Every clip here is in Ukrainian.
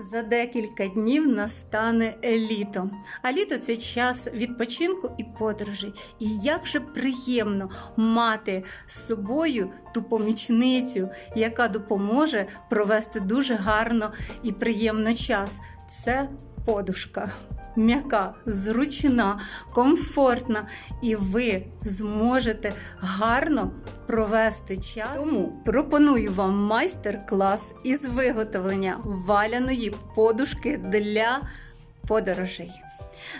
За декілька днів настане літо. А літо це час відпочинку і подорожей. І як же приємно мати з собою ту помічницю, яка допоможе провести дуже гарно і приємно час. Це подушка. М'яка, зручна, комфортна, і ви зможете гарно провести час. Тому пропоную вам майстер-клас із виготовлення валяної подушки для подорожей.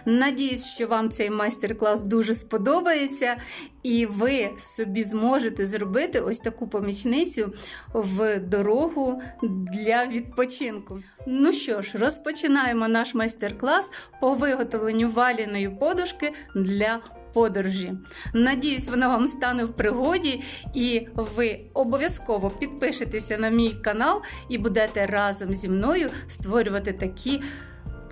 Надіюсь, що вам цей майстер-клас дуже сподобається, і ви собі зможете зробити ось таку помічницю в дорогу для відпочинку. Ну що ж, розпочинаємо наш майстер-клас по виготовленню валяної подушки для подорожі. Надіюсь, вона вам стане в пригоді, і ви обов'язково підпишетеся на мій канал і будете разом зі мною створювати такі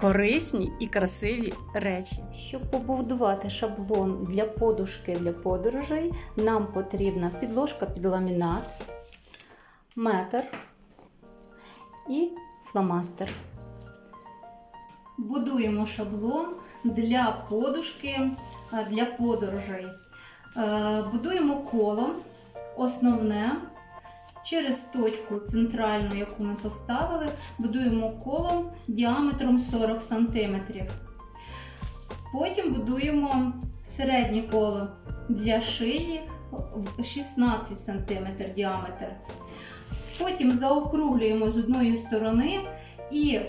корисні і красиві речі. Щоб побудувати шаблон для подушки для подорожей, нам потрібна підложка під ламінат, метр і фломастер. Будуємо шаблон для подушки для подорожей. Е, Будуємо коло основне. Через точку центральну, яку ми поставили, будуємо коло діаметром 40 см. Потім будуємо середнє коло для шиї в 16 см діаметр. Потім заокруглюємо з одної сторони і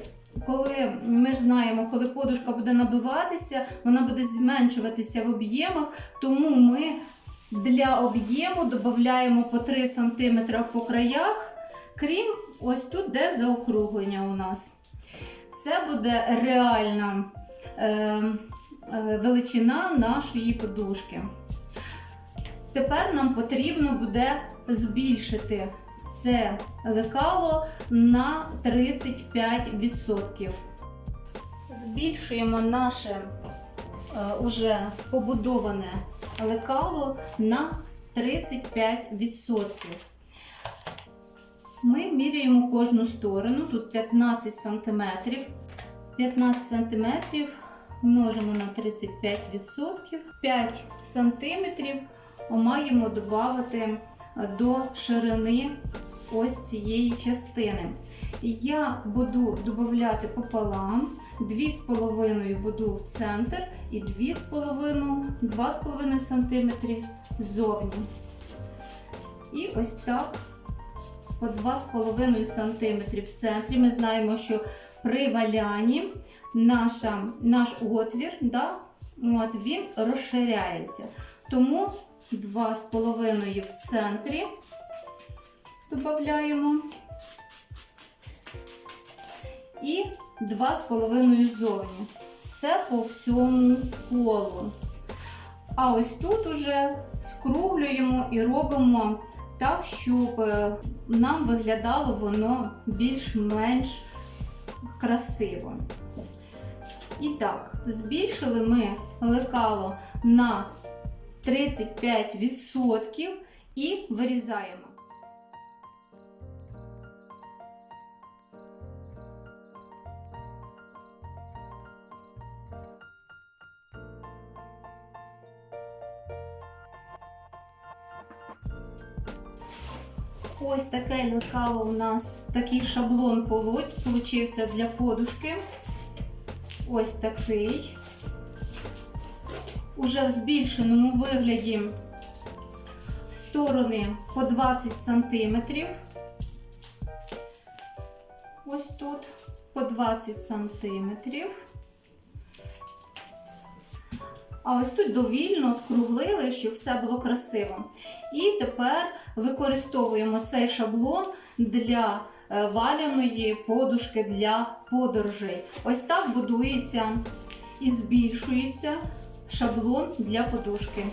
коли ми знаємо, коли подушка буде набиватися, вона буде зменшуватися в об'ємах, тому ми для об'єму додаємо по 3 см по краях, крім ось тут, де заокруглення у нас. Це буде реальна е, е, величина нашої подушки. Тепер нам потрібно буде збільшити це лекало на 35%. Збільшуємо наше е, уже побудоване лекало на 35%. Ми міряємо кожну сторону, тут 15 см. 15 см множимо на 35%. 5 см маємо додати до ширини ось цієї частини. Я буду додати пополам, 2,5 буду в центр і 2,5 см ззовні. І ось так по 2,5 см в центрі. Ми знаємо, що при валянні наша, наш отвір, да, от, він розширяється. Тому 2,5 в центрі додаємо і 2,5 ззовні. Це по всьому колу. А ось тут уже скруглюємо і робимо так, щоб е, нам виглядало воно більш-менш красиво. І так, збільшили ми лекало на 35% і вирізаємо. Ось таке лекало у нас, такий шаблон получився для подушки. Ось такий. Уже в збільшеному вигляді сторони по 20 см. Ось тут по 20 см. А ось тут довільно скруглили, щоб все було красиво. І тепер використовуємо цей шаблон для е, валяної подушки для подорожей. Ось так будується і збільшується шаблон для подушки.